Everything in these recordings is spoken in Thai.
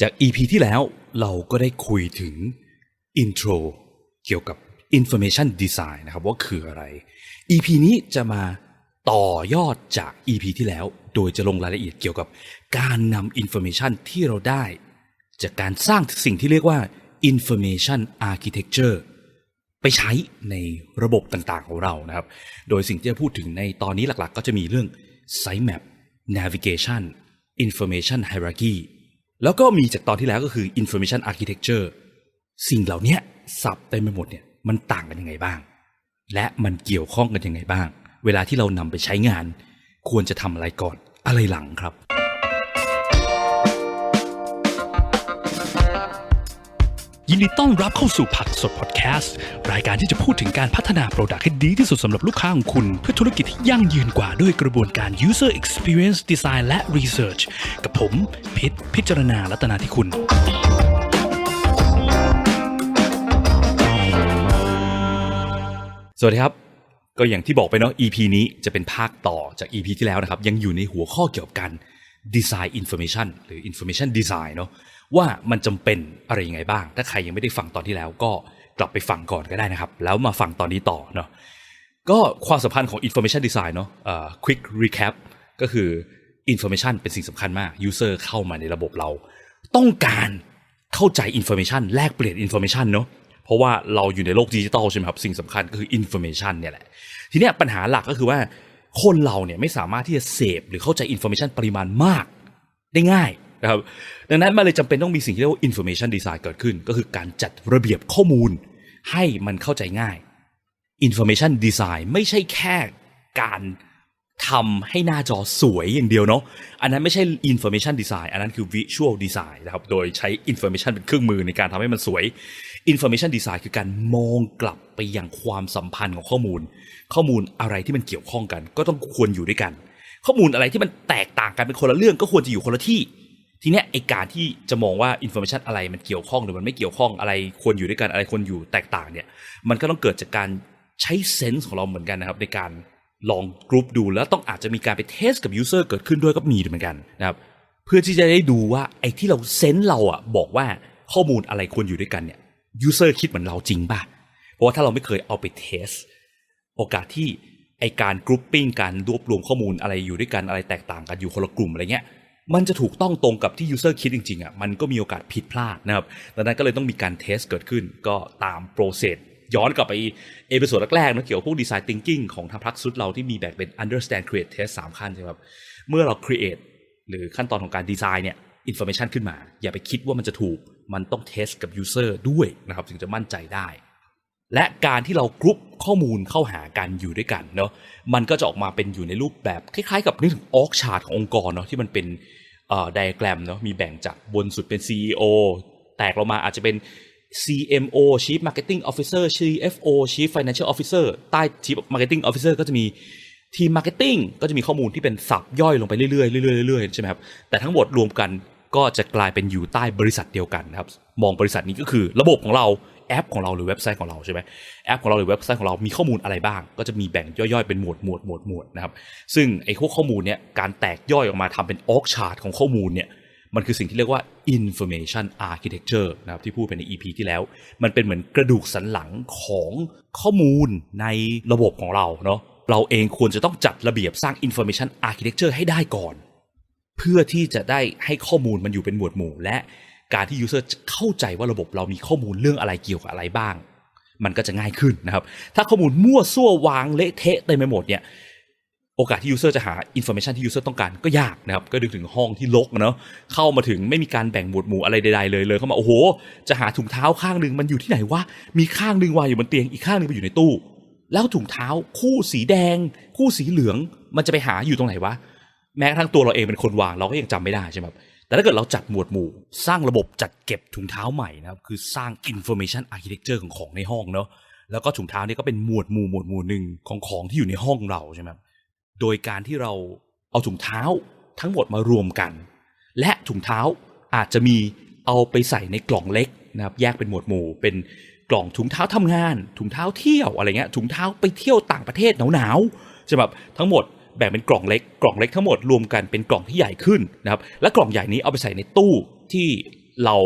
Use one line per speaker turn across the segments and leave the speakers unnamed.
จาก EP ที่แล้วเราก็ได้คุยถึง intro เกี่ยวกับ information design นะครับว่าคืออะไร EP นี้จะมาต่อยอดจาก EP ที่แล้ว โดยจะลงรายละเอียดเกี่ยวกับการนำ information ที่เราได้ จากการสร้างสิ่งที่เรียกว่า information architecture ไปใช้ในระบบต่างๆของเรานะครับ โดยสิ่งที่จะพูดถึงในตอนนี้หลักๆ ก็จะมีเรื่อง sitemap navigation information hierarchy แล้วก็มีจากตอนที่แล้วก็คือ information architecture สิ่งเหล่านี้สับเต็มไปหมดเนี่ยมันต่างกันยังไงบ้าง และมันเกี่ยวข้องกันยังไงบ้าง เวลาที่เรานำไปใช้งาน ควรจะทำอะไรก่อนอะไรหลังครับ
ยินดีต้อนรับเข้าสู่ผักสดพอดแคสต์ รายการที่จะพูดถึงการพัฒนาโปรดักต์ให้ดีที่สุดสำหรับลูกค้าของคุณ เพื่อธุรกิจที่ยั่งยืนกว่าด้วยกระบวนการ user experience design และ research กับผมพิษพิจารณาลัตนาที่คุณ
สวัสดีครับ ก็อย่างที่บอกไปเนาะ EP นี้จะเป็นภาคต่อจาก EP ที่แล้วนะครับ ยังอยู่ในหัวข้อเกี่ยวกับการ Design Information หรือ Information Design เนาะ ว่ามันจำเป็นอะไรยังไงบ้าง ถ้าใครยังไม่ได้ฟังตอนที่แล้วก็กลับไปฟังก่อนก็ได้นะครับ แล้วมาฟังตอนนี้ต่อเนาะก็ความสัมพันธ์ของ Information Design เนาะ Quick Recap ก็คือ Information เป็นสิ่งสำคัญมาก User เข้ามาในระบบเรา ต้องการเข้าใจ Information แลกเปลี่ยน Information เนาะเพราะว่าเราอยู่ในโลกดิจิตอลใช่ไหมครับ สิ่งสำคัญก็คืออินโฟเมชันเนี่ยแหละ ทีนี้ปัญหาหลักก็คือว่า คนเราเนี่ยไม่สามารถที่จะเสพหรือเข้าใจอินโฟเมชันปริมาณมากได้ง่าย นะครับดังนั้นมันเลยจำเป็นต้องมีสิ่งที่เรียกว่าอินโฟเมชันดีไซน์เกิดขึ้น ก็คือการจัดระเบียบข้อมูลให้มันเข้าใจง่าย Information Design ไม่ใช่แค่การทำให้หน้าจอสวยอย่างเดียวเนาะ อันนั้นไม่ใช่ Information Design อันนั้นคือ Visual Design นะครับ โดยใช้ Information เป็นเครื่องมือในการทำให้มันสวย Information Design คือการมองกลับไปยังความสัมพันธ์ของข้อมูล ข้อมูลอะไรที่มันเกี่ยวข้องกัน ก็ต้องควรอยู่ด้วยกัน ข้อมูลอะไรที่มันแตกต่างกันเป็นคนละเรื่องก็ควรจะอยู่คนละที่ ทีเนี้ยไอการที่จะมองว่าอินโฟมชันอะไรมันเกี่ยวข้องหรือมันไม่เกี่ยวข้องอะไรควรอยู่ด้วยกันอะไรควรอยู่แตกต่างเนี่ยมันก็ต้องเกิดจากการใช้เซนส์ของเราเหมือนกันนะครับในการลองกรุ๊ปดูแล้วต้องอาจจะมีการไปเทสกับยูเซอร์เกิดขึ้นด้วยก็มีเหมือนกันนะครับเพื่อที่จะได้ดูว่าไอ้ที่เราเซนส์เราอะบอกว่าข้อมูลอะไรควรอยู่ด้วยกันเนี่ยยูเซอร์คิดเหมือนเราจริงป่ะเพราะว่าถ้าเราไม่เคยเอาไปเทสโอกาสที่ไอการกรุ๊ปปิ้งการรวบรวมข้อมูลอะไรอยู่ด้วยกันอะไรแตกต่างกันอยู่คนละกลุ่มอะไรเงี้ย มันจะถูกต้องตรงกับที่ยูเซอร์คิดจริงๆอะมันก็มีโอกาสผิดพลาดนะครับดังนั้นก็เลยต้องมีการเทสเกิดขึ้นก็ตามโปรเซสย้อนกลับไปเอพิโซดแรกๆนะเกี่ยวกับพวกดีไซน์ thinking ของทางพักสุดเราที่มีแบ่งเป็น understand create test สามขั้นใช่ไหมครับเมื่อเรา create หรือขั้นตอนของการดีไซน์เนี่ย information ขึ้นมา อย่าไปคิดว่ามันจะถูกมันต้องเทสกับ user ด้วยนะครับถึงจะมั่นใจได้ และการที่เรากรุ๊ปข้อมูลเข้าหากันอยู่ด้วยกันเนาะมันก็จะออกมาเป็นอยู่ในรูปแบบคล้ายๆ กับนึกถึงออกชาร์ตขององค์กรเนาะที่มันเป็นไดอะแกรมเนาะมีแบ่งจากบนสุดเป็น CEO แตกลงมาอาจจะเป็น CMO Chief Marketing Officer CFO Chief Financial Officer ใต้ Chief Marketing Officer ก็จะมีทีม Marketing ก็จะมีข้อมูลที่เป็นสับย่อยลงไปเรื่อยๆเรื่อยๆเรื่อยๆใช่ไหมครับแต่ทั้งหมดรวมกันก็จะกลายเป็นอยู่ใต้บริษัทเดียวกันนะครับ มองบริษัทนี้ก็คือระบบของเรา แอปของเราหรือเว็บไซต์ของเราใช่ไหมแอปของเราหรือเว็บไซต์ของเรามีข้อมูลอะไรบ้าง ก็จะมีแบ่งย่อยๆเป็นหมวดหมวดหมวดหมวดนะครับซึ่งไอ้พวกข้อมูลเนี่ยการแตกย่อยออกมาทำเป็นออกชาร์ตของข้อมูลเนี่ยมันคือสิ่งที่เรียกว่า information architecture นะครับที่พูดไปใน EP ที่แล้ว มันเป็นเหมือนกระดูกสันหลังของข้อมูลในระบบของเราเนาะเราเองควรจะต้องจัดระเบียบสร้าง information architecture ให้ได้ก่อน เพื่อที่จะได้ให้ข้อมูลมันอยู่เป็นหมวดหมู่และ การที่ user จะเข้าใจว่าระบบเรามีข้อมูลเรื่องอะไรเกี่ยวกับอะไรบ้าง มันก็จะง่ายขึ้นนะครับ ถ้าข้อมูลมั่วซั่ววางเละเทะเต็มไปหมดเนี่ยโอกาสที่ user จะหา information ที่ user ต้องการก็ยากนะครับ ก็ดึงถึงห้องที่ลกเนาะเข้ามาถึงไม่มีการแบ่งหมวดหมู่อะไรใดๆเลยเลยเข้ามาโอ้โห จะหาถุงเท้าข้างหนึ่งมันอยู่ที่ไหนวะมีข้างหนึ่งวางอยู่บนเตียงอีกข้างหนึ่งไปอยู่ในตู้ แล้วถุงเท้าคู่สีแดง คู่สีเหลือง มันจะไปหาอยู่ตรงไหนวะแม้กระทั่งตัวเราเองเป็นคนวางเราก็ยังจำไม่ได้ใช่ไหมครับ แต่ถ้าเกิดเราจัดหมวดหมู่ สร้างระบบจัดเก็บถุงเท้าใหม่นะครับคือสร้าง information architecture ของของในห้องเนาะแล้วก็ถุงเท้านี่ก็เป็นหมวดหมู่หมวดหมู่หนึ่งของของที่อยู่ในห้องเราใช่ไหมโดยการที่เราเอาถุงเท้าทั้งหมดมารวมกัน และถุงเท้าอาจจะมีเอาไปใส่ในกล่องเล็กนะครับแยกเป็นหมวดหมู่ เป็นกล่องถุงเท้าทำงาน ถุงเท้าเที่ยวอะไรเงี้ยถุงเท้าไปเที่ยวต่างประเทศหนาวๆใช่ไหมครับทั้งหมด แบ่งเป็นกล่องเล็ก กล่องเล็กทั้งหมดรวมกันเป็นกล่องที่ใหญ่ขึ้นนะครับและกล่องใหญ่นี้เอาไปใส่ในตู้ที่เรา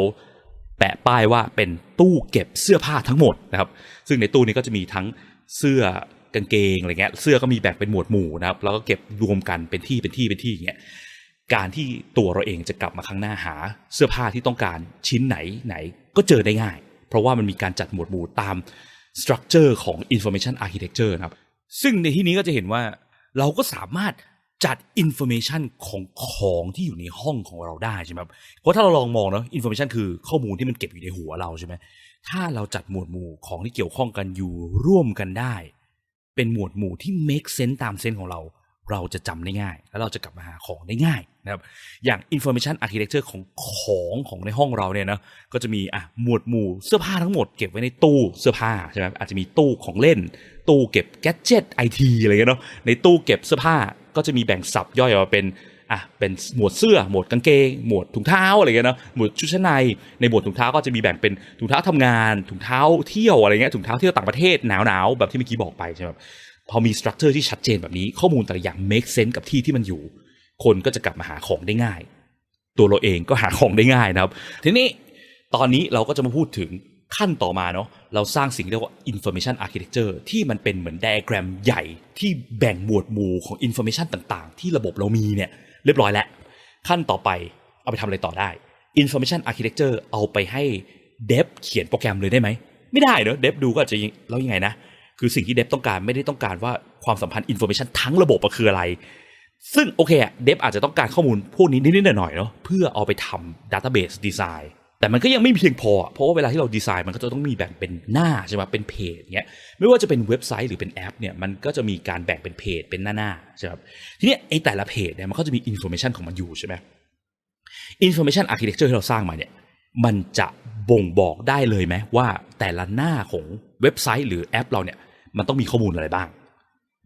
แปะป้ายว่าเป็นตู้เก็บเสื้อผ้าทั้งหมดนะครับ ซึ่งในตู้นี้ก็จะมีทั้งเสื้อกางเกงอะไรเงี้ยเสื้อก็มีแบ่งเป็นหมวดหมู่นะครับ แล้วก็เก็บรวมกันเป็นที่เป็นที่เป็นที่อย่างเงี้ยการที่ตัวเราเองจะกลับมาข้างหน้าหาเสื้อผ้าที่ต้องการชิ้นไหนไหนก็เจอได้ง่าย เพราะว่ามันมีการจัดหมวดหมู่ตาม structure ของ information architecture นะครับ ซึ่งในที่นี้ก็จะเห็นว่า เราก็สามารถจัดอินโฟเมชันของของที่อยู่ในห้องของเราได้ใช่ไหมครับเพราะถ้าเราลองมองเนาะอินโฟเมชันคือข้อมูลที่มันเก็บอยู่ในหัวเราใช่ไหมถ้าเราจัดหมวดหมู่ของที่เกี่ยวข้องกันอยู่ร่วมกันได้ เป็นหมวดหมู่ที่ make sense ตามเซนส์ของเรา เราจะจำได้ง่าย แล้วเราจะกลับมาหาของได้ง่ายนะครับอย่าง information architecture ของของของในห้องเราเนี่ยนะก็จะมีอะหมวดหมู่เสื้อผ้าทั้งหมดเก็บไว้ในตู้เสื้อผ้าใช่ไหมอาจจะมีตู้ของเล่น ตู้เก็บแกดเจิตไอทีอะไรเงี้ยเนาะในตู้เก็บเสื้อผ้าก็จะมีแบ่งสับย่อยออกมาเป็นอะเป็นหมวดเสื้อหมวดกางเกงหมวดถุงเท้าอะไรเงี้ยเนาะหมวดชุดชั้นในในหมวดถุงเท้าก็จะมีแบ่งเป็นถุงเท้าทำงาน ถุงเท้าเที่ยวอะไรเงี้ยถุงเท้าเที่ยวต่างประเทศหนาวๆแบบที่เมื่อกี้บอกไปใช่ไหม พอมีสตรัคเจอร์ที่ชัดเจนแบบนี้ข้อมูลแต่ละอย่าง make sense กับที่ที่มันอยู่ คนก็จะกลับมาหาของได้ง่าย ตัวเราเองก็หาของได้ง่ายนะครับ ทีนี้ตอนนี้เราก็จะมาพูดถึงขั้นต่อมาเนาะเราสร้างสิ่งเรียกว่า information architecture ที่มันเป็นเหมือนไดอะแกรมใหญ่ที่แบ่งหมวดหมู่ของ information ต่างๆ ที่ระบบเรามีเนี่ยเรียบร้อยแล้ว ขั้นต่อไปเอาไปทำอะไรต่อได้ information architecture เอาไปให้เดฟเขียนโปรแกรมเลยได้ไหม ไม่ได้เนอะเดฟดูก็จะยังแล้วยังไงนะ คือสิ่งที่เดฟต้องการไม่ได้ต้องการว่าความสัมพันธ์อินโฟมชันทั้งระบบอะคืออะไร ซึ่งโอเคอะเดฟอาจจะต้องการข้อมูลพวกนี้นิดๆหน่อยๆเนาะเพื่อเอาไปทำดัต a ้าเบสดีไซน์แต่มันก็ยังไม่เพียงพอ เพราะว่าเวลาที่เราดีไซน์มันก็จะต้องมีแบ่งเป็นหน้าใช่ไหมเป็นเพจเงี้ยไม่ว่าจะเป็นเว็บไซต์หรือเป็นแอปเนี่ยมันก็จะมีการแบ่งเป็นเพจเป็นหน้าๆใช่ไหมทีนี้ไอ้แต่ละเพจเนี่ยมันก็จะมีอินโฟมชันของมันอยู่ใช่ไหม Information Architecture ที่เราสร้างมาเนี่ย มันจะบ่งบอกได้เลยไหมว่าแต่ละหน้าของเว็บไซต์หรือแอปเราเนี่ยมันต้องมีข้อมูลอะไรบ้าง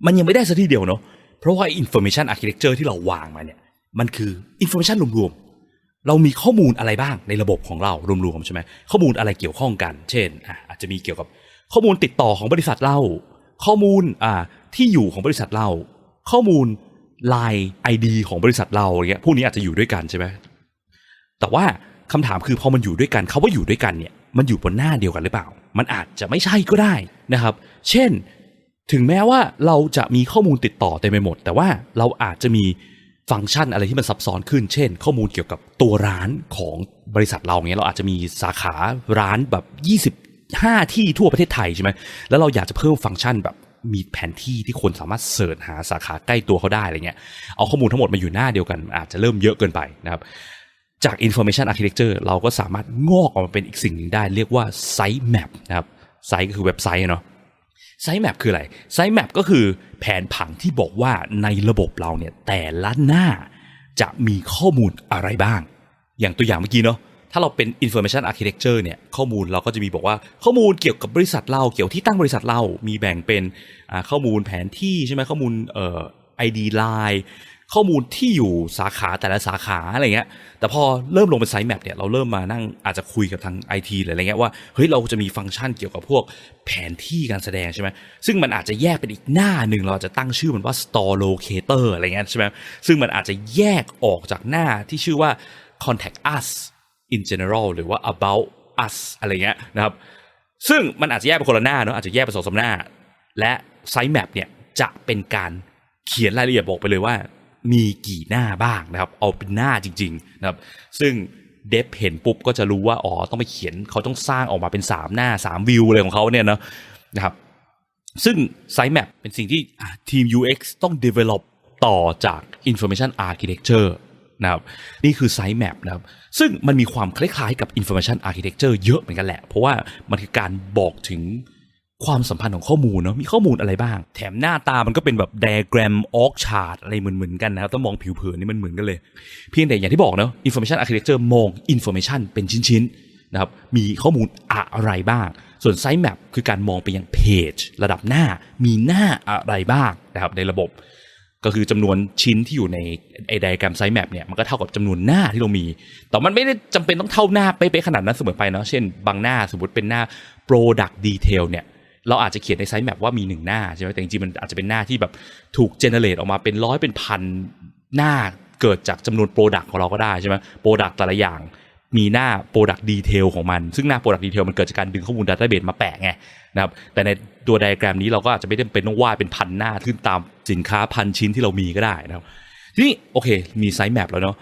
มันยังไม่ได้สัทีเดียวเนาะเพราะว่า Information Architecture ที่เราวางมาเนี่ยมันคือ Information รวมๆ เรามีข้อมูลอะไรบ้างในระบบของเรารวมๆใช่ไหมข้อมูลอะไรเกี่ยวข้องกัน เช่นอาจจะมีเกี่ยวกับข้อมูลติดต่อของบริษัทเรา ข้อมูลอ่าที่อยู่ของบริษัทเรา ข้อมูล Line ID ของบริษัทเราอะไรเงี้ยพวกนี้อาจจะอยู่ด้วยกันใช่ไหมแต่ว่า คำถามคือพอมันอยู่ด้วยกันเขาว่าอยู่ด้วยกันเนี่ยมันอยู่บนหน้าเดียวกันหรือเปล่า มันอาจจะไม่ใช่ก็ได้นะครับ เช่น ถึงแม้ว่าเราจะมีข้อมูลติดต่อเต็มไปหมด แต่ว่าเราอาจจะมีฟังก์ชันอะไรที่มันซับซ้อนขึ้น เช่น ข้อมูลเกี่ยวกับตัวร้านของบริษัทเราเงี้ยเราอาจจะมีสาขาร้านแบบ 25 ที่ทั่วประเทศไทยใช่ไหมแล้วเราอยากจะเพิ่มฟังก์ชันแบบมีแผนที่ที่คนสามารถเสิร์ชหาสาขาใกล้ตัวเขาได้อะไรเงี้ย เอาข้อมูลทั้งหมดมาอยู่หน้าเดียวกัน อาจจะเริ่มเยอะเกินไปนะครับ จาก information architecture เราก็สามารถงอกออกมาเป็นอีกสิ่งหนึ่งได้ เรียกว่า site map นะครับ site ก็คือเว็บไซต์เนาะ site map คืออะไร site map ก็คือแผนผังที่บอกว่าในระบบเราเนี่ยแต่ละหน้าจะมีข้อมูลอะไรบ้าง อย่างตัวอย่างเมื่อกี้เนาะถ้าเราเป็น information architecture เนี่ยข้อมูลเราก็จะมีบอกว่าข้อมูลเกี่ยวกับบริษัทเราเกี่ยวที่ตั้งบริษัทเรามีแบ่งเป็นข้อมูลแผนที่ใช่ไหมข้อมูลเอ่อ ID line ข้อมูลที่อยู่สาขาแต่ละสาขาอะไรเงี้ย แต่พอเริ่มลงเป็นไซต์แมปเนี่ยเราเริ่มมานั่งอาจจะคุยกับทางไอทีหรืออะไรเงี้ยว่าเฮ้ยเราจะมีฟังก์ชันเกี่ยวกับพวกแผนที่การแสดงใช่ไหมซึ่งมันอาจจะแยกเป็นอีกหน้าหนึ่งเราอาจจะตั้งชื่อมันว่า store locator อะไรเงี้ยใช่ไหมซึ่งมันอาจจะแยกออกจากหน้าที่ชื่อว่า contact us in general หรือว่า about us อะไรเงี้ยนะครับซึ่งมันอาจจะแยกเป็นคนละหน้าเนาะอาจจะแยกเป็นสองสามหน้า และไซต์แมปเนี่ยจะเป็นการเขียนรายละเอียดบอกไปเลยว่า มีกี่หน้าบ้างนะครับ เอาเป็นหน้าจริงๆนะครับ ซึ่งเดฟเห็นปุ๊บก็จะรู้ว่าอ๋อต้องไปเขียนเขาต้องสร้างออกมาเป็น 3 หน้า 3 วิวอะไรของเขาเนี่ยนะนะครับ ซึ่งไซต์แมปเป็นสิ่งที่ทีม UX ต้อง develop ต่อจาก Information Architecture นะครับนี่คือไซต์แมปนะครับซึ่งมันมีความคล้ายๆกับ Information Architecture เยอะเหมือนกันแหละ เพราะว่ามันคือการบอกถึง ความสัมพันธ์ของข้อมูลเนาะมีข้อมูลอะไรบ้าง แถมหน้าตามันก็เป็นแบบไดแกรมออกชาร์ตอะไรเหมือนๆกันนะครับต้องมองผิวเผินนี่มันเหมือนกันเลย เพียงแต่อย่างที่บอกเนาะ Information Architecture มอง Information เป็นชิ้นๆนะครับมีข้อมูลอะไรบ้าง ส่วนไซต์แมปคือการมองไปยังเพจระดับหน้ามีหน้าอะไรบ้างนะครับในระบบ ก็คือจำนวนชิ้นที่อยู่ในไอไดแกรมไซต์แมปเนี่ยมันก็เท่ากับจำนวนหน้าที่เรามี แต่มันไม่ได้จำเป็นต้องเท่าหน้าเป๊ะๆขนาดนั้นเสมอไปเนาะเช่น บางหน้าสมมติเป็นหน้า Product Detail เนี่ย เราอาจจะเขียนในไซต์แมปว่ามีหนึ่งหน้าใช่ไหมแต่จริงๆมันอาจจะเป็นหน้าที่แบบถูกเจเนเรตออกมาเป็นร้อยเป็นพันหน้าเกิดจากจำนวน Product ของเราก็ได้ใช่ไหม Product แต่ละอย่างมีหน้า Product Detail ของมัน ซึ่งหน้า Product Detail มันเกิดจากการดึงข้อมูล Database มาแปะไงนะครับแต่ในตัวไดอะแกรมนี้เราก็อาจจะไม่จำเป็นต้องวาดเป็นพันหน้าขึ้นตามสินค้าพันชิ้นที่เรามีก็ได้นะครับทีนี้โอเค มีไซต์แมปแล้วเนาะ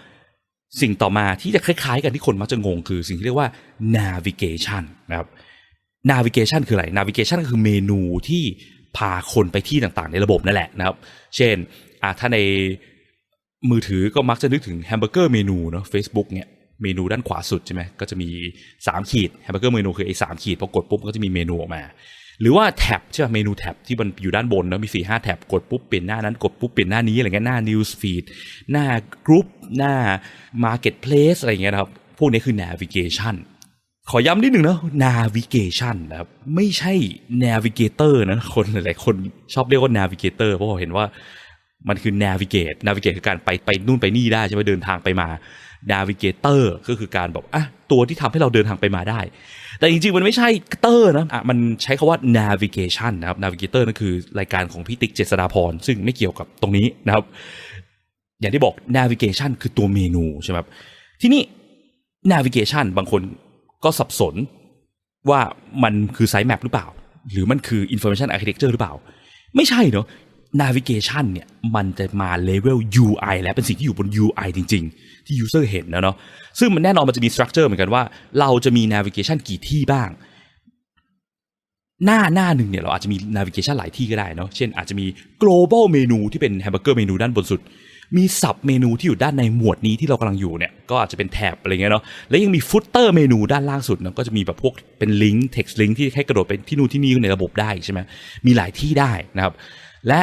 สิ่งต่อมาที่จะคล้ายๆ กันที่คนมักจะงงคือสิ่งที่เรียกว่า navigation นะครับ navigation คืออะไร navigation ก็คือเมนูที่พาคนไปที่ต่างๆ ในระบบนั่นแหละนะครับ เช่นถ้าในมือถือก็มักจะนึกถึงแฮมเบอร์เกอร์เมนูเนาะ Facebook เนี่ยเมนูด้านขวาสุดใช่ไหมก็จะมี 3 ขีดแฮมเบอร์เกอร์เมนูคือไอ้สามขีดพอกดปุ๊บก็จะมีเมนูออกมา หรือว่าแท็บใช่ไหมเมนูแท็บที่มันอยู่ด้านบนเนาะมี4ี่ห้าแท็บกดปุ๊บเปลี่ยนหน้านั้นกดปุ๊บเปลี่ยนหน้านี้อะไรเงี้ยหน้า news feed หน้ากรุ๊ปหน้า marketplace อะไรเงี้ยนะครับพวกนี้คือ navigation ขอย้ำนิดหนึ่งนะ navigation นะครับไม่ใช่ navigator นะคนหลายๆคนชอบเรียกว่า navigator เพราะเห็นว่ามันคือ navigate navigate คือการไปไปนู่นไปนี่ได้ใช่ไหมเดินทางไปมา navigator ก็คือการแบบอะตัวที่ทำให้เราเดินทางไปมาได้ แต่จริงๆ มันไม่ใช่เตอร์นะอะมันใช้คาว่า navigation นะครับ navigator นั่นคือรายการของพี่ติ๊กเจษฎาพรซึ่งไม่เกี่ยวกับตรงนี้นะครับ อย่างที่บอก navigation คือตัวเมนูใช่ไหมครับที่นี้ navigation บางคน ก็สับสนว่ามันคือไซต์แมปหรือเปล่า หรือมันคือ information architecture หรือเปล่า ไม่ใช่เนาะ navigation เนี่ยมันจะมาเลเวล UI แล้วเป็นสิ่งที่อยู่บน UI จริง ๆ ที่ user เห็นนะเนาะซึ่งมันแน่นอนมันจะมี structure เหมือนกันว่า เราจะมี navigation กี่ที่บ้าง หน้าหน้าหนึ่งเนี่ยเราอาจจะมี navigation หลายที่ก็ได้เนาะเช่นอาจจะมี global เมนูที่เป็น hamburger เมนูด้านบนสุด มี sub เมนูที่อยู่ด้านในหมวดนี้ที่เรากำลังอยู่เนี่ยก็อาจจะเป็นแท็บอะไรเงี้ยเนาะแล้วยังมี footer เมนูด้านล่างสุดเนาะก็จะมีแบบพวกเป็นลิงก์ text link ที่ให้กระโดดไปที่นู่นที่นี่ในระบบได้ใช่ไหมมีหลายที่ได้นะครับ และ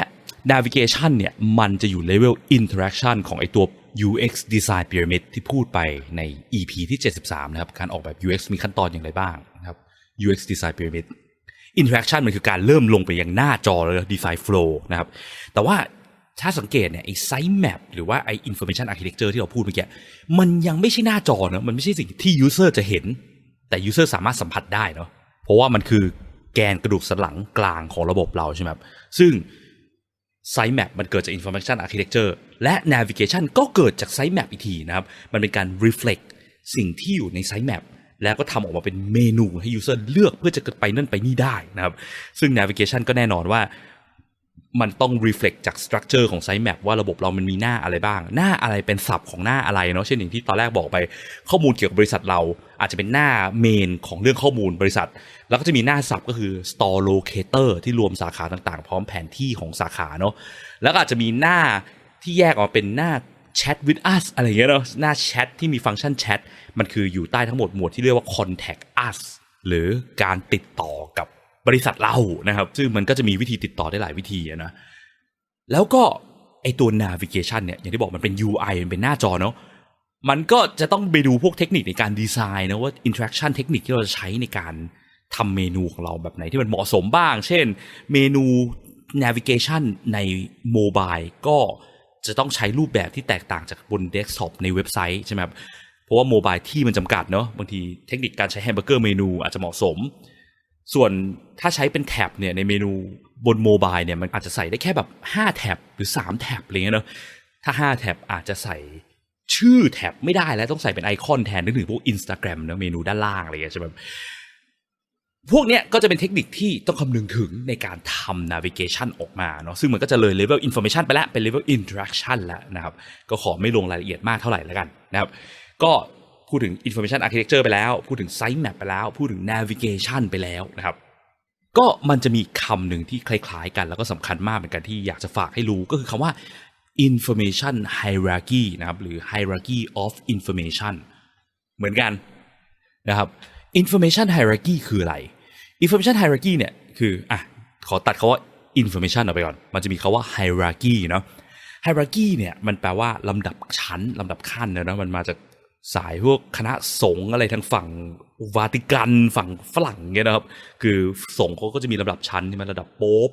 navigation เนี่ยมันจะอยู่ level interaction ของไอตัว UX design pyramid ที่พูดไปใน EP ที่ 73 นะครับ การออกแบบ UX มีขั้นตอนอย่างไรบ้างนะครับ UX design pyramid interaction มันคือการเริ่มลงไปยังหน้าจอเลย design flow นะครับ แต่ว่า ถ้าสังเกตเนี่ยไอ้ site map หรือว่าไอ้ information architecture ที่เราพูดเมื่อกี้มันยังไม่ใช่หน้าจอเนะมันไม่ใช่สิ่งที่ user จะเห็น แต่ user สามารถสัมผัสได้เนาะเพราะว่ามันคือแกนกระดูกสันหลังกลางของระบบเราใช่ไหมครับซึ่ง Site Map มันเกิดจาก Information Architecture และ Navigation ก็เกิดจาก Site Map อีกทีนะครับ มันเป็นการ reflect สิ่งที่อยู่ใน Site Map แล้วก็ทำออกมาเป็นเมนูให้ user เลือกเพื่อจะไปนั่นไปนี่ได้นะครับ ซึ่ง Navigation ก็แน่นอนว่า มันต้อง reflect จาก structure ของ site map ว่าระบบเรามันมีหน้าอะไรบ้าง หน้าอะไรเป็นศัพท์ของหน้าอะไรเนาะเช่นอย่างที่ตอนแรกบอกไป ข้อมูลเกี่ยวกับบริษัทเราอาจจะเป็นหน้าเมนของเรื่องข้อมูลบริษัท แล้วก็จะมีหน้าศัพท์ก็คือ store locator ที่รวมสาขาต่างๆ พร้อมแผนที่ของสาขาเนาะแล้วก็อาจจะมีหน้าที่แยกออกเป็นหน้า chat with us อะไรเงี้ยเนาะหน้าแชทที่มีฟังก์ชันแชทมันคืออยู่ใต้ทั้งหมดหมวดที่เรียกว่า contact us หรือการติดต่อกับ บริษัทเรานะครับ ซึ่งมันก็จะมีวิธีติดต่อได้หลายวิธีนะแล้วก็ไอตัว navigation เนี่ยอย่างที่บอกมันเป็น UI มันเป็นหน้าจอเนาะมันก็จะต้องไปดูพวกเทคนิคในการดีไซน์นะว่า interaction เทคนิคที่เราจะใช้ในการทำเมนูของเราแบบไหนที่มันเหมาะสมบ้าง เช่นเมนู navigation ในโมบายก็จะต้องใช้รูปแบบที่แตกต่างจากบนเดสก์ท็อปในเว็บไซต์ใช่ไหมครับ เพราะว่าโมบายที่มันจำกัดเนาะบางทีเทคนิคการใช้แฮมเบอร์เกอร์เมนูอาจจะเหมาะสม ส่วนถ้าใช้เป็นแท็บเนี่ยในเมนูบนโมบายเนี่ยมันอาจจะใส่ได้แค่แบบ 5 แท็บหรือ 3 แท็บอะไรเงี้ยเนอะถ้า 5 แท็บอาจจะใส่ชื่อแท็บไม่ได้แล้วต้องใส่เป็นไอคอนแทนนึกถึงพวก Instagram เนอะเมนูด้านล่างอะไรเงี้ยใช่ไหมพวกเนี้ยก็จะเป็นเทคนิคที่ต้องคำนึงถึงในการทำ navigation ออกมาเนาะซึ่งมันก็จะเลย level information ไปแล้ว เป็น level interaction แล้วนะครับ ก็ขอไม่ลงรายละเอียดมากเท่าไหร่แล้วกันนะครับ ก็ พูดถึง information architecture ไปแล้ว พูดถึง site map ไปแล้ว พูดถึง navigation ไปแล้วนะครับ ก็มันจะมีคำหนึ่งที่คล้ายๆ กันแล้วก็สำคัญมากเหมือนกันที่อยากจะฝากให้รู้ก็คือคำว่า information hierarchy นะครับ หรือ hierarchy of information เหมือนกันนะครับ information hierarchy คืออะไร information hierarchy เนี่ยคืออะขอตัดคาว่า information ออกไปก่อน มันจะมีคาว่า hierarchy เนาะ hierarchy เนี่ยมันแปลว่าลำดับชั้นลำดับขั้นนะนะมันมาจาก สายพวกคณะสงฆ์อะไรทางฝั่งวาติกันฝั่งฝรั่งเงี้ยนะครับ คือสงฆ์เขาก็จะมีลำดับชั้นที่มันระดับโป๊ป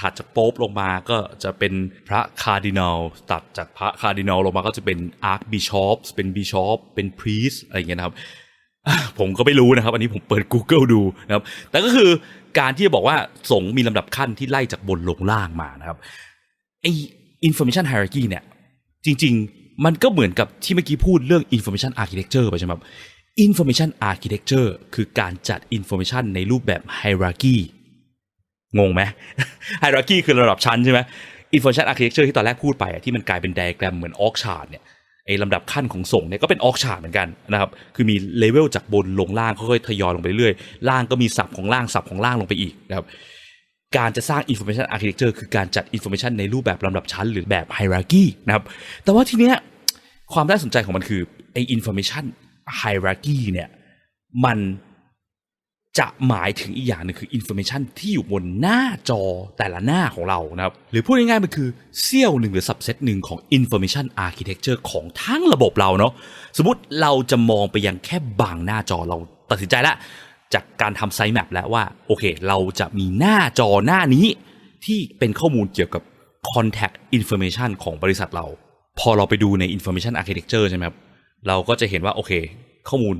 ถัดจากโป๊ปลงมาก็จะเป็นพระคาร์ดินัลตัดจากพระคาร์ดินัลลงมาก็จะเป็นอาร์คบิชอปเป็นบิชอปเป็นพรีสอะไรอย่างเงี้ยนะครับ ผมก็ไม่รู้นะครับ อันนี้ผมเปิด Google ดูนะครับ แต่ก็คือการที่จะบอกว่าสงฆ์มีลำดับขั้นที่ไล่จากบนลงล่างมานะครับไอ information hierarchy เนี่ย จริง ๆ มันก็เหมือนกับที่เมื่อกี้พูดเรื่อง information architecture ไปใช่ไหมครับ Information Architecture คือการจัด Information ในรูปแบบ Hierarchy งงไหม Hierarchy คือระดับชั้นใช่ไหม Information Architecture ที่ตอนแรกพูดไปที่มันกลายเป็นไดอะแกรมเหมือนออกชาร์เนี่ยไอ้ลำดับขั้นของส่งเนี่ยก็เป็นออกชาร์เหมือนกันนะครับ คือมีเลเวลจากบนลงล่างค่อยๆทยอยลงไปเรื่อยล่างก็มีสับของล่างสับของล่างลงไปอีกนะครับ การจะสร้าง information architecture คือการจัด information ในรูปแบบลำดับชั้น หรือแบบ hierarchy นะครับ แต่ว่าทีเนี้ยความน่าสนใจของมันคือไอ้ information hierarchy เนี่ยมันจะหมายถึงอีกอย่างหนึงคือ information ที่อยู่บนหน้าจอแต่ละหน้าของเรานะครับ หรือพูดง่ายๆมันคือเสี้ยวหนึ่งหรือ subset หนึ่งของ information architecture ของทั้งระบบเราเนาะสมมติเราจะมองไปยังแค่บางหน้าจอเราตัดสินใจแล้ว จากการทำไซต์แมปแล้วว่า โอเค เราจะมีหน้าจอหน้านี้ที่เป็นข้อมูลเกี่ยวกับ contact information ของบริษัทเรา พอเราไปดูใน information architecture ใช่ไหมครับเราก็จะเห็นว่า โอเค ข้อมูล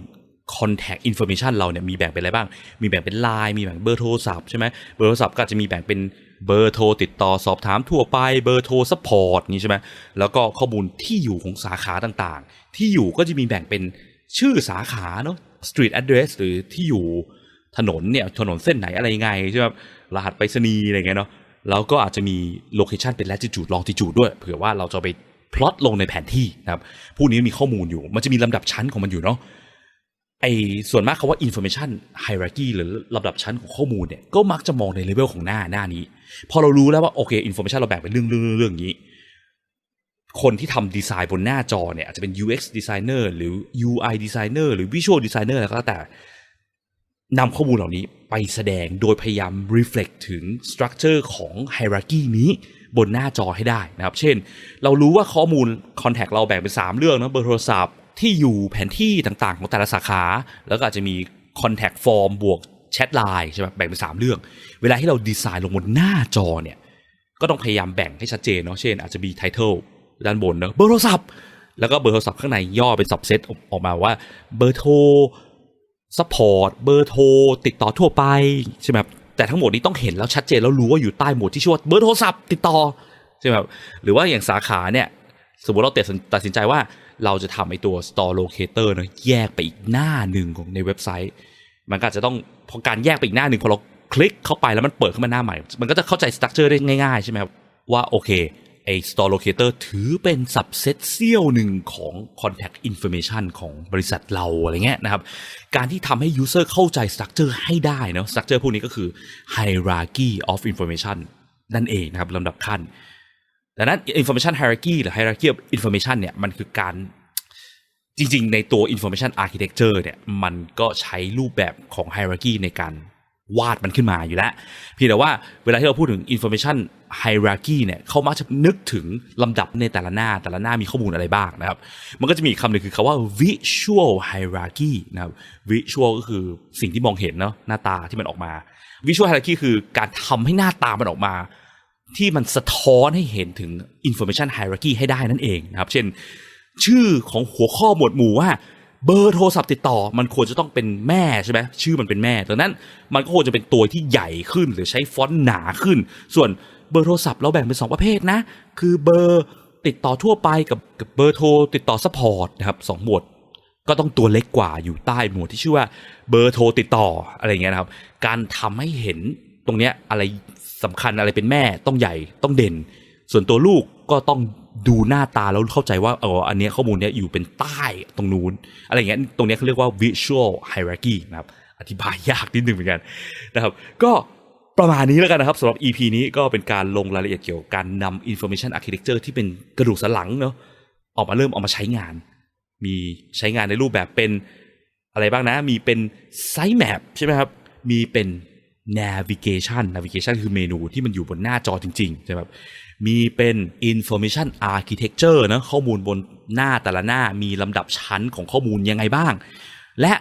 contact information เราเนี่ยมีแบ่งเป็นอะไรบ้าง มีแบ่งเป็น Line มีแบ่งเบอร์โทรศัพท์ใช่ไหมเบอร์โทรศัพท์ก็จะมีแบ่งเป็นเบอร์โทรติดต่อสอบถามทั่วไปเบอร์โทร support นี้ใช่ไหมแล้วก็ข้อมูลที่อยู่ของสาขาต่างๆ ที่อยู่ก็จะมีแบ่งเป็นชื่อสาขาเนาะ street address หรือที่อยู่ถนนเนี่ยถนนเส้นไหนอะไรยังไงใช่ไหมรหัสไปรษณีย์อะไรเงี้ยเนาะแล้วก็อาจจะมีโลเคชันเป็น latitude longitude ด้วย เผื่อว่าเราจะไปพลอตลงในแผนที่นะครับพวกนี้มีข้อมูลอยู่ มันจะมีลำดับชั้นของมันอยู่เนาะไอส่วนมากคาว่า information hierarchy หรือลำดับชั้นของข้อมูลเนี่ยก็มักจะมองในเลเวลของหน้าหน้านี้ พอเรารู้แล้วว่าโอเค information เราแบ่งเป็นเรื่องเรื่องเรื่องเรื่องอย่างนี้ คนที่ทำดีไซน์บนหน้าจอเนี่ยอาจจะเป็น UX designer หรือ UI designer หรือ visual designer อะไรก็แล้วแต่นำข้อมูลเหล่านี้ไปแสดงโดยพยายาม reflect ถึง structure ของ hierarchy นี้บนหน้าจอให้ได้นะครับ เช่น เรารู้ว่าข้อมูล contact เราแบ่งเป็น 3 เรื่องนะเบอร์โทรศัพท์ที่อยู่แผนที่ต่างๆ ของแต่ละสาขา แล้วก็อาจจะมี contact form บวกแชทไลน์ใช่ไหมแบ่งเป็น 3 เรื่อง เวลาที่เราดีไซน์ลงบนหน้าจอเนี่ยก็ต้องพยายามแบ่งให้ชัดเจนเนาะเช่นอาจจะมี title ด้านบนเนาะเบอร์โทรศัพท์ แล้วก็เบอร์โทรศัพท์ข้างในย่อเป็น subset ออกมาว่าเบอร์โทรซัพพอร์ตเบอร์โทรติดต่อทั่วไปใช่ไหมแต่ทั้งหมดนี้ต้องเห็นแล้วชัดเจนแล้วรู้ว่าอยู่ใต้หมวดที่ชื่อว่าเบอร์โทรศัพท์ติดต่อใช่ไหมหรือว่าอย่างสาขาเนี่ยสมมติเราตัดสินใจว่าเราจะทำไอตัว store locator เนอะแยกไปอีกหน้าหนึ่งของในเว็บไซต์ มันก็จะต้องพอการแยกไปอีกหน้าหนึ่งพอเราคลิกเข้าไปแล้วมันเปิดขึ้นมาหน้าใหม่ มันก็จะเข้าใจสตรัคเจอร์ได้ง่ายๆใช่ไหมว่าโอเค ไอ้ store locator ถือเป็น subset เสี้ยวหนึ่งของ contact information ของบริษัทเราอะไรเงี้ยนะครับ การที่ทำให้ user เข้าใจ structure ให้ได้เนาะ structure พวกนี้ก็คือ hierarchy of information นั่นเองนะครับลำดับขั้นดังนั้น information hierarchy หรือ hierarchy of information เนี่ยมันคือการจริงๆ ในตัว information architecture เนี่ยมันก็ใช้รูปแบบของ hierarchy ในการ วาดมันขึ้นมาอยู่แล้วเพียงแต่ว่าเวลาที่เราพูดถึง information hierarchy เนี่ยเขามักจะนึกถึงลำดับในแต่ละหน้าแต่ละหน้ามีข้อมูลอะไรบ้างนะครับ มันก็จะมีคำหนึ่งคือคำว่า visual hierarchy นะครับ visual ก็คือสิ่งที่มองเห็นเนาะหน้าตาที่มันออกมา visual hierarchy คือการทำให้หน้าตามันออกมา ที่มันสะท้อนให้เห็นถึง information hierarchy ให้ได้นั่นเองนะครับ เช่น ชื่อของหัวข้อหมวดหมู่ว่า เบอร์โทรศัพท์ติดต่อมันควรจะต้องเป็นแม่ใช่ไหมชื่อมันเป็นแม่ดังนั้นมันก็ควรจะเป็นตัวที่ใหญ่ขึ้นหรือใช้ฟอนต์หนาขึ้น ส่วนเบอร์โทรศัพท์เราแบ่งเป็น 2 ประเภทนะ คือเบอร์ติดต่อทั่วไปกับกับเบอร์โทรติดต่อซัพพอร์ตนะครับสองหมวดก็ต้องตัวเล็กกว่าอยู่ใต้หมวดที่ชื่อว่าเบอร์โทรติดต่ออะไรอย่างเงี้ยนะครับ การทำให้เห็นตรงเนี้ยอะไรสำคัญอะไรเป็นแม่ต้องใหญ่ต้องเด่น ส่วนตัวลูกก็ต้อง ดูหน้าตาแล้วเข้าใจว่าเอออันนี้ข้อมูลเนี้ยอยู่เป็นใต้ตรงนู้นอะไรอย่างเงี้ยตรงนี้เขาเรียกว่า visual hierarchy นะครับอธิบายยากนิดนึงเหมือนกันนะครับ ก็ประมาณนี้แล้วกันนะครับสำหรับ EP นี้ก็เป็นการลงรายละเอียดเกี่ยวกับการนำ information architecture ที่เป็นกระดูกสันหลังเนาะออกมาเริ่มเอามาใช้งาน มีใช้งานในรูปแบบเป็นอะไรบ้างนะ มีเป็น site map ใช่ไหมครับ มีเป็น navigation navigation คือเมนูที่มันอยู่บนหน้าจอจริงๆใช่ไหมครับ มีเป็น information architecture นะข้อมูลบนหน้าแต่ละหน้ามีลำดับชั้นของข้อมูลยังไงบ้าง และ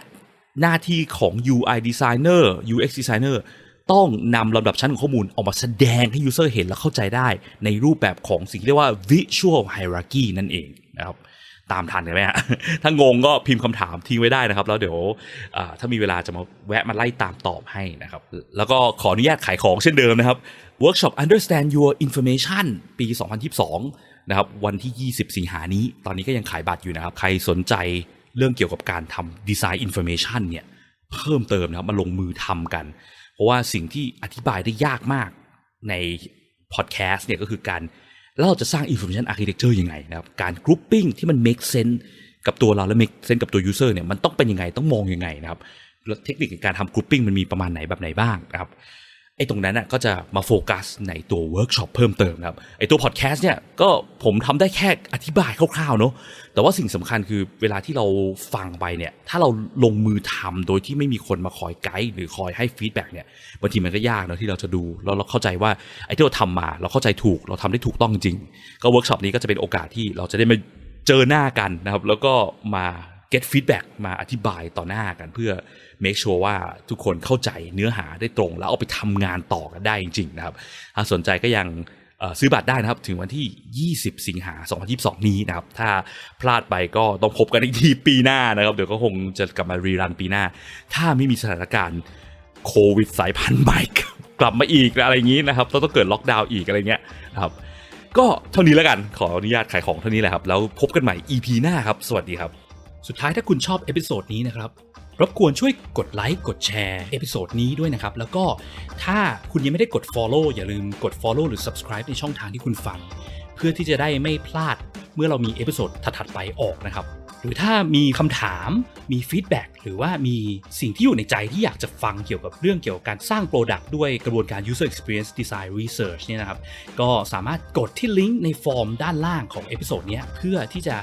หน้าที่ของ UI designer UX designer ต้องนำลำดับชั้นของข้อมูลออกมาแสดงให้ user เห็นและเข้าใจได้ ในรูปแบบของสิ่งที่เรียกว่า visual hierarchy นั่นเองนะครับ ตามทันกันไหมฮะถ้างงก็พิมพ์คำถามทิ้งไว้ได้นะครับ แล้วเดี๋ยวถ้ามีเวลาจะมาแวะมาไล่ตามตอบให้นะครับ แล้วก็ขออนุญาตขายของเช่นเดิมนะครับ Workshop Understand Your Information ปี 2022 นะครับ วันที่ 20 สิงหานี้ ตอนนี้ก็ยังขายบัตรอยู่นะครับ ใครสนใจเรื่องเกี่ยวกับการทำดีไซน์อินโฟเมชันเนี่ยเพิ่มเติมนะครับมาลงมือทำกัน เพราะว่าสิ่งที่อธิบายได้ยากมากในพอดแคสต์เนี่ยก็คือการ แล้วเราจะสร้าง Information Architecture ยังไงนะครับ การ grouping ที่มัน make sense กับตัวเราและ make sense กับตัว user เนี่ยมันต้องเป็นยังไงต้องมองยังไงนะครับแล้วเทคนิคในการทำ grouping มันมีประมาณไหนแบบไหนบ้างนะครับ ไอ้ตรงนั้นน่ะก็จะมาโฟกัสในตัวเวิร์กช็อปเพิ่มเติมครับไอ้ตัวพอดแคสต์เนี่ยก็ผมทำได้แค่อธิบายคร่าวๆเนาะแต่ว่าสิ่งสำคัญคือเวลาที่เราฟังไปเนี่ยถ้าเราลงมือทำโดยที่ไม่มีคนมาคอยไกด์หรือคอยให้ฟีดแบ็กเนี่ยบางทีมันก็ยากเนาะที่เราจะดูแล้วเราเข้าใจว่าไอ้ที่เราทำมา เราเข้าใจถูกเราทำได้ถูกต้องจริง ก็เวิร์กช็อปนี้ก็จะเป็นโอกาสที่เราจะได้มาเจอหน้ากันนะครับแล้วก็มา get feedback มาอธิบายต่อหน้ากันเพื่อ make sure ว่าทุกคนเข้าใจเนื้อหาได้ตรง แล้วเอาไปทำงานต่อกันได้จริงๆนะครับถ้าสนใจก็ยังซื้อบัตรได้นะครับ ถึงวันที่ 20 สิงหา 2022 นี้นะครับ ถ้าพลาดไปก็ต้องพบกันอีกทีปีหน้านะครับ เดี๋ยวก็คงจะกลับมารีรันปีหน้า ถ้าไม่มีสถานการณ์โควิดสายพันธุ์ใหม่กลับมาอีกอะไรอย่างนี้นะครับต้องเกิดล็อกดาวน์อีกอะไรเงี้ยนะครับ ก็เท่านี้แล้วกันขออนุญาตขายของเท่านี้แหละครับ แล้วพบกันใหม่ EP หน้าครับ สวัสดีครับ
สุดท้ายถ้าคุณชอบเอพิโซดนี้นะครับรบกวนช่วยกดไลค์กดแชร์เอพิโซดนี้ด้วยนะครับ แล้วก็ถ้าคุณยังไม่ได้กด Follow อย่าลืมกด Follow หรือ Subscribe ในช่องทางที่คุณฟัง เพื่อที่จะได้ไม่พลาดเมื่อเรามีเอพิโซดถัดๆไปออกนะครับ หรือถ้ามีคำถามมีฟีดแบ็กหรือว่ามีสิ่งที่อยู่ในใจที่อยากจะฟังเกี่ยวกับเรื่องเกี่ยวกับการสร้าง Product ด้วยกระบวนการ User Experience Design Research เนี่ยนะครับ ก็สามารถกดที่ลิงก์ในฟอร์มด้านล่างของเอพิโซดนี้เพื่อที่จะ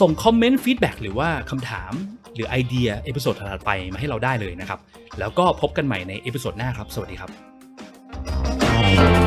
ส่งคอมเมนต์ฟีดแบ็กหรือว่าคำถามหรือไอเดียเอพิโซดถัดไปมาให้เราได้เลยนะครับ แล้วก็พบกันใหม่ในเอพิโซดหน้าครับ สวัสดีครับ